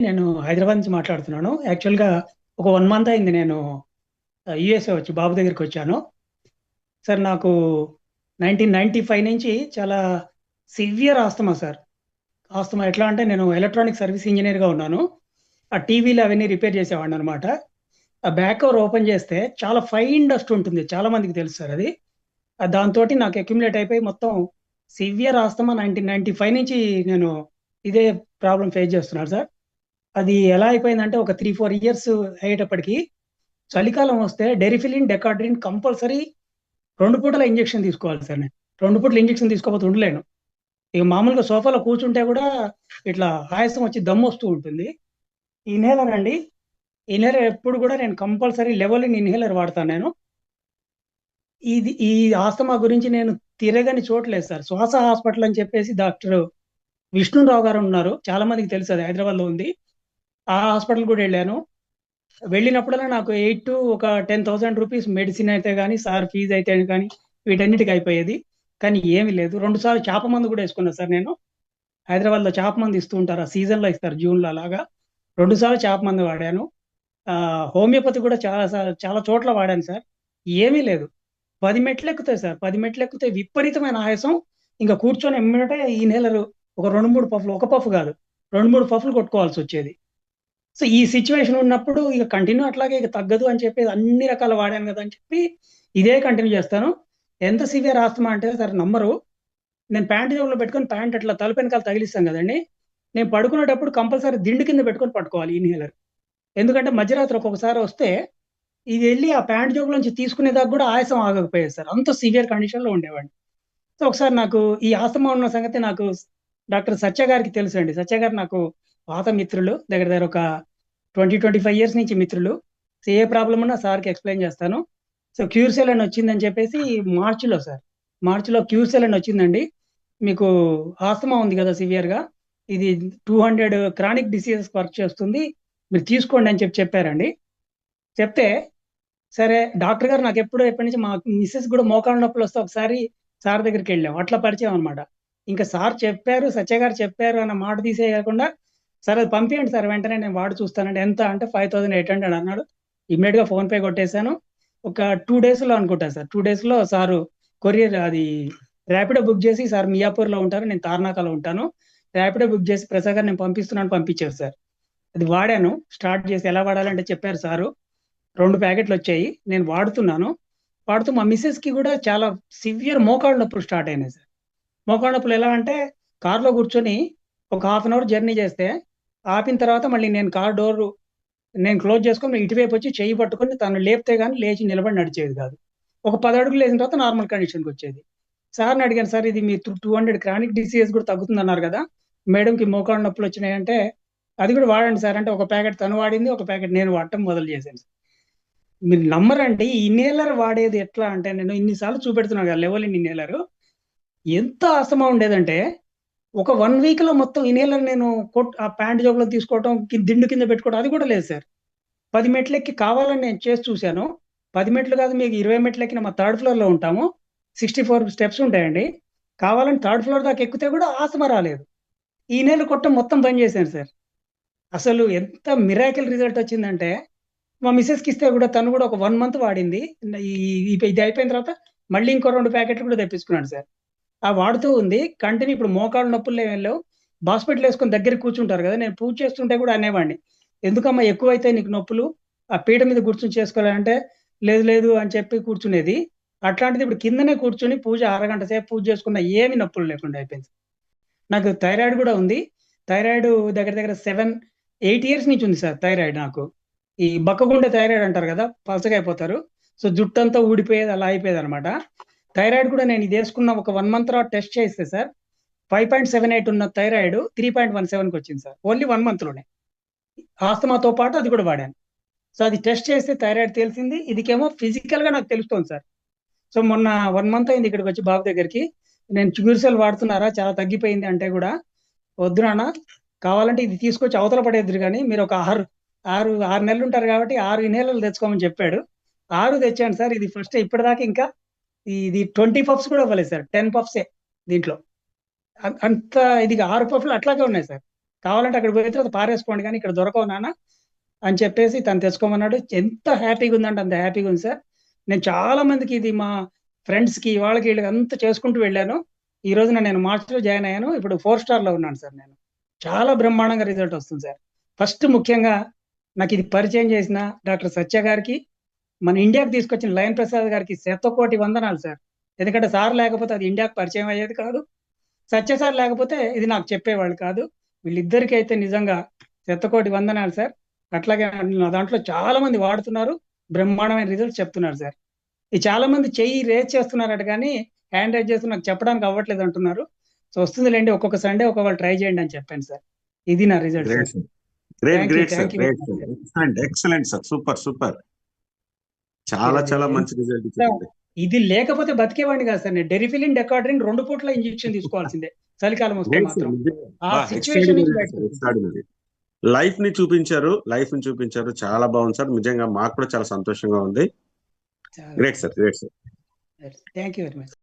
నేను హైదరాబాద్ నుంచి మాట్లాడుతున్నాను. యాక్చువల్గా ఒక వన్ మంత్ అయింది నేను యుఎస్ఏ వచ్చి బాబు దగ్గరికి వచ్చాను. సార్ నాకు నైన్టీన్ నైన్టీ ఫైవ్ నుంచి చాలా సివియర్ ఆస్తమా సార్. ఆస్తమా ఎట్లా అంటే నేను ఎలక్ట్రానిక్ సర్వీస్ ఇంజనీర్గా ఉన్నాను. ఆ టీవీలు అవన్నీ రిపేర్ చేసేవాడిని అనమాట ఆ బ్యాక్ ఓవర్ ఓపెన్ చేస్తే చాలా ఫైన్ డస్ట్ ఉంటుంది. చాలా మందికి తెలుసు సార్ అది. దాంతో నాకు అక్యుములేట్ అయిపోయి మొత్తం severe asthma nineteen ninety five నుంచి నేను ఇదే ప్రాబ్లం ఫేస్ చేస్తున్నాను సార్. అది ఎలా అయిపోయిందంటే ఒక త్రీ ఫోర్ ఇయర్స్ అయ్యేటప్పటికి చలికాలం వస్తే డెరిఫిలిన్ డెకాడ్రిన్ కంపల్సరీ రెండు పూటల ఇంజెక్షన్ తీసుకోవాలి సార్ నేను. రెండు పూటల ఇంజెక్షన్ తీసుకోకపోతే ఉండలేను. ఇక మామూలుగా సోఫాలో కూర్చుంటే కూడా ఇట్లా ఆయాసం వచ్చి దమ్ము వస్తూ ఉంటుంది. ఇన్హేలర్ అండి ఇన్హేలర్ ఎప్పుడు కూడా నేను కంపల్సరీ లెవెల్ ఇన్హేలర్ వాడతాను నేను. ఇది ఈ ఆస్తమా గురించి నేను తిరగని చూడలేదు సార్. శ్వాస హాస్పిటల్ అని చెప్పేసి డాక్టర్ విష్ణురావు గారు ఉన్నారు. చాలా మందికి తెలుసు అది. హైదరాబాద్లో ఉంది. ఆ హాస్పిటల్ కూడా వెళ్ళాను. వెళ్ళినప్పుడల్లా నాకు ఎయిట్ టు ఒక టెన్ థౌసండ్ రూపీస్ మెడిసిన్ అయితే కానీ సార్ ఫీజు అయితే కానీ వీటన్నిటికి అయిపోయేది. కానీ ఏమీ లేదు. రెండు సార్లు చేప మందు కూడా వేసుకున్నా సార్ నేను. హైదరాబాద్లో చేప మందు ఇస్తూ ఉంటారు. ఆ సీజన్లో ఇస్తారు జూన్లో అలాగా రెండు సార్లు చేప మందు వాడాను. హోమియోపతి కూడా చాలా చాలా చోట్ల వాడాను సార్. ఏమీ లేదు. పది మెట్లు ఎక్కుతాయి సార్. పది మెట్లు ఎక్కితే విపరీతమైన ఆయాసం. ఇంకా కూర్చొని ఎమ్మినటే ఈ నెలలు ఒక రెండు మూడు పఫ్లు ఒక పఫ్ కాదు. రెండు మూడు పఫ్లు కొట్టుకోవాల్సి వచ్చేది. సో ఈ సిచ్యువేషన్ ఉన్నప్పుడు ఇక కంటిన్యూ అట్లాగే ఇక తగ్గదు అని చెప్పి అన్ని రకాల వాడాను కదా అని చెప్పి ఇదే కంటిన్యూ చేస్తాను. ఎంత సివియర్ ఆస్తమా అంటే సార్ నమ్మరు. నేను ప్యాంట్ జోబులో పెట్టుకొని ప్యాంట్ అట్లా తలుపు వెనకాల తగిలిస్తాను కదండి. నేను పడుకునేటప్పుడు కంపల్సరీ దిండు కింద పెట్టుకొని పట్టుకోవాలి ఇన్హేలర్ ఎందుకంటే మధ్యరాత్రి ఒక్కొక్కసారి వస్తే ఇది వెళ్ళి ఆ ప్యాంట్ జోబుల నుంచి తీసుకునేదాకా కూడా ఆయాసం ఆగకపోయేది సార్. అంత సివియర్ కండిషన్లో ఉండేవాడిని. సో ఒకసారి నాకు ఈ ఆస్తమా ఉన్న సంగతి నాకు డాక్టర్ సత్య గారికి తెలుసు అండి సత్య గారు నాకు పాత మిత్రులు. దగ్గర దగ్గర ఒక ట్వంటీ ట్వంటీ ఫైవ్ ఇయర్స్ నుంచి మిత్రులు. సో ఏ ప్రాబ్లం ఉన్నా సార్కి ఎక్స్ప్లెయిన్ చేస్తాను. సో క్యూర్సెల్ అని వచ్చిందని చెప్పేసి మార్చిలో సార్ మార్చిలో క్యూర్సెల్ అని వచ్చిందండి. మీకు ఆస్తమా ఉంది కదా సివియర్గా. ఇది two hundred chronic diseases work చేస్తుంది. మీరు తీసుకోండి అని చెప్పి చెప్పారండి. చెప్తే సరే డాక్టర్ గారు నాకు ఎప్పుడో ఎప్పటి నుంచి మా మిస్సెస్ కూడా మోకాళ్ళ నొప్పులు వస్తే ఒకసారి సార్ దగ్గరికి వెళ్ళాం. అట్లా పరిచయం అనమాట ఇంకా సార్ చెప్పారు సత్య గారు చెప్పారు అన్న మాట తీసేయకుండా సరే అది పంపించండి సార్ వెంటనే నేను వాడు చూస్తానండి. ఎంత అంటే ఫైవ్ థౌసండ్ ఎయిట్ హండ్రెడ్ అన్నాడు. ఇమ్మీడియట్గా ఫోన్పే కొట్టేశాను. ఒక టూ డేస్లో అనుకుంటా సార్ టూ డేస్లో సారు కొరియర్ అది ర్యాపిడో బుక్ చేసి సార్ మియాపూర్లో ఉంటారు నేను తార్నాకలో ఉంటాను. ర్యాపిడో బుక్ చేసి ప్రసాద్ గారు నేను పంపిస్తున్నాను పంపించారు సార్. అది వాడాను స్టార్ట్ చేసి ఎలా వాడాలంటే చెప్పారు సారు. రెండు ప్యాకెట్లు వచ్చాయి నేను వాడుతున్నాను. వాడుతూ మా మిస్సెస్కి కూడా చాలా సివియర్ మోకాళ్ళ నొప్పులు స్టార్ట్ అయినాయి సార్. మోకాళ్ళ నొప్పులు ఎలా అంటే కార్లో కూర్చొని ఒక హాఫ్ అన్ అవర్ జర్నీ చేస్తే ఆపిన తర్వాత మళ్ళీ నేను కార్ డోర్ నేను క్లోజ్ చేసుకొని ఇటువైపు వచ్చి చేయి పట్టుకొని తను లేపితే కానీ లేచి నిలబడి నడిచేది కాదు. ఒక పది అడుగులు వేసిన తర్వాత నార్మల్ కండిషన్కి వచ్చేది. సార్ని అడిగాను సార్ ఇది మీ టూ హండ్రెడ్ క్రానిక్ డిసీజెస్ కూడా తగ్గుతుంది అన్నారు కదా మేడంకి మోకాడు నొప్పులు వచ్చినాయంటే అది కూడా వాడండి సార్. అంటే ఒక ప్యాకెట్ తను వాడింది ఒక ప్యాకెట్ నేను వాడటం మొదలు చేశాను మీరు నమ్మరండి ఇన్హేలర్ వాడేది ఎట్లా అంటే నేను ఇన్నిసార్లు చూపెడుతున్నాను కదా లెవెల్ ఇన్ ఇన్హేలర్ ఎంత ఆస్తమా ఉండేదంటే ఒక వన్ వీక్లో మొత్తం ఇన్హేలర్ నేను కొట్ ఆ ప్యాంట్ జోబులో తీసుకోవడం దిండు కింద పెట్టుకోవడం అది కూడా లేదు సార్. పది మెట్లెక్కి కావాలని నేను చేసి చూశాను. పది మెట్లు కాదు మీకు ఇరవై మెట్లెక్కిన మా థర్డ్ ఫ్లోర్లో ఉంటాము. సిక్స్టీ ఫోర్ స్టెప్స్ ఉంటాయండి. కావాలని థర్డ్ ఫ్లోర్ దాకా ఎక్కితే కూడా ఆసమ రాలేదు. ఈ నెల కొట్టం మొత్తం బంద్ చేశాను సార్. అసలు ఎంత మిరాకిల్ రిజల్ట్ వచ్చిందంటే మా మిస్సెస్కి ఇస్తే కూడా తను కూడా ఒక వన్ మంత్ వాడింది. ఇది అయిపోయిన తర్వాత మళ్ళీ ఇంకో రెండు ప్యాకెట్లు కూడా తెప్పించుకున్నాడు సార్. ఆ వాడుతూ ఉంది. కంటిన్యూ ఇప్పుడు మోకాళ్ళు నొప్పులు లేవు. హాస్పిటల్ వేసుకొని దగ్గర కూర్చుంటారు కదా. నేను పూజ చేస్తుంటే కూడా అనేవాడిని. ఎందుకమ్మా ఎక్కువైతే నీకు నొప్పులు? ఆ పీట మీద కూర్చొని చేసుకోవాలంటే లేదు లేదు అని చెప్పి కూర్చునేది. అట్లాంటిది ఇప్పుడు కిందనే కూర్చుని పూజ అరగంట సేపు పూజ చేసుకున్న ఏమి నొప్పులు లేకుండా అయిపోయింది. నాకు థైరాయిడ్ కూడా ఉంది. థైరాయిడ్ దగ్గర దగ్గర సెవెన్ ఎయిట్ ఇయర్స్ నుంచి ఉంది సార్ థైరాయిడ్ నాకు. ఈ బక్కగుండే థైరాయిడ్ అంటారు కదా పలసగా అయిపోతారు. సో జుట్టు అంతా ఊడిపోయేది అలా అయిపోయేది అనమాట. థైరాయిడ్ కూడా నేను ఇది వేసుకున్న ఒక వన్ మంత్ తర్వాత టెస్ట్ చేస్తే sir five point seven eight ఉన్న థైరాయిడ్ త్రీ పాయింట్ వన్ సెవెన్కి వచ్చింది సార్. ఓన్లీ వన్ మంత్లోనే ఆస్తమాతో పాటు అది కూడా వాడాను. సో అది టెస్ట్ చేస్తే థైరాయిడ్ తెలిసింది. ఇదికేమో ఫిజికల్గా నాకు తెలుస్తుంది సార్. సో మొన్న వన్ మంత్ అయింది ఇక్కడికి వచ్చి బాబు దగ్గరికి. నేను చిగురుసెల్ వాడుతున్నారా? చాలా తగ్గిపోయింది అంటే కూడా వద్దు నాన్న. కావాలంటే ఇది తీసుకొచ్చి అవతల పడేద్దరు కానీ మీరు ఒక ఆరు ఆరు ఆరు నెలలు ఉంటారు కాబట్టి ఆరు నెలలు తెచ్చుకోమని చెప్పాడు. ఆరు తెచ్చాను సార్. ఇది ఫస్ట్ ఇప్పటిదాకా ఇంకా ఇది ట్వంటీ పఫ్స్ కూడా ఇవ్వలేదు సార్. టెన్ పఫ్సే దీంట్లో. అంత ఇది ఆరు పఫ్లు అట్లాగే ఉన్నాయి సార్. కావాలంటే అక్కడ పోయిన తర్వాత పారేసుకోండి కానీ ఇక్కడ దొరకవు నాన్న అని చెప్పేసి తను తెచ్చుకోమన్నాడు. ఎంత హ్యాపీగా ఉందంటే అంత హ్యాపీగా ఉంది సార్. నేను చాలా మందికి ఇది మా ఫ్రెండ్స్కి వాళ్ళకి వీళ్ళకి అంతా చేసుకుంటూ వెళ్ళాను. ఈ రోజున నేను మాస్టర్ జాయిన్ అయ్యాను. ఇప్పుడు ఫోర్ స్టార్లో ఉన్నాను సార్ నేను. చాలా బ్రహ్మాండంగా రిజల్ట్ వస్తుంది సార్. ఫస్ట్ ముఖ్యంగా నాకు ఇది పరిచయం చేసిన డాక్టర్ సత్య గారికి మన ఇండియాకి తీసుకొచ్చిన లయన్ ప్రసాద్ గారికి శతకోటి వందనాలు సార్. ఎందుకంటే సార్ లేకపోతే అది ఇండియాకి పరిచయం అయ్యేది కాదు. సత్య సార్ లేకపోతే ఇది నాకు చెప్పేవాళ్ళు కాదు. వీళ్ళిద్దరికి అయితే నిజంగా శతకోటి వందనాలు సార్. అట్లాగే నా దాంట్లో చాలా మంది వాడుతున్నారు. బ్రహ్మాండమైన రిజల్ట్స్ చెప్తున్నారు సార్. ఇది చాలా మంది చెయ్యి రేజ్ చేస్తున్నారట కానీ హ్యాండ్ రైజ్ చేస్తూ నాకు చెప్పడానికి అవ్వట్లేదు అంటున్నారు. సో వస్తుందిలేండి ఒక్కొక్క సండే ఒక్కొక్కరు ట్రై చేయండి అని చెప్పాను సార్. ఇది నా result sir. Great great sir excellent sir super super చాలా చాలా మంచి రిజల్ట్ ఇచ్చింది ఇది లేకపోతే బతికేవాడిని కాదు సార్ నేను డెరిఫిలిన్ డెకాడ్రిన్ రెండు పూట్ల ఇంజెక్షన్ తీసుకోవాల్సిందే. చలికాలం వస్తే మాత్రం. ఆ సిచ్యువేషన్ లైఫ్ని చూపించారు లైఫ్ని చూపించారు చాలా బాగుంది సార్. నిజంగా మాకు కూడా చాలా సంతోషంగా ఉంది. Great sir great sir. Thank you very much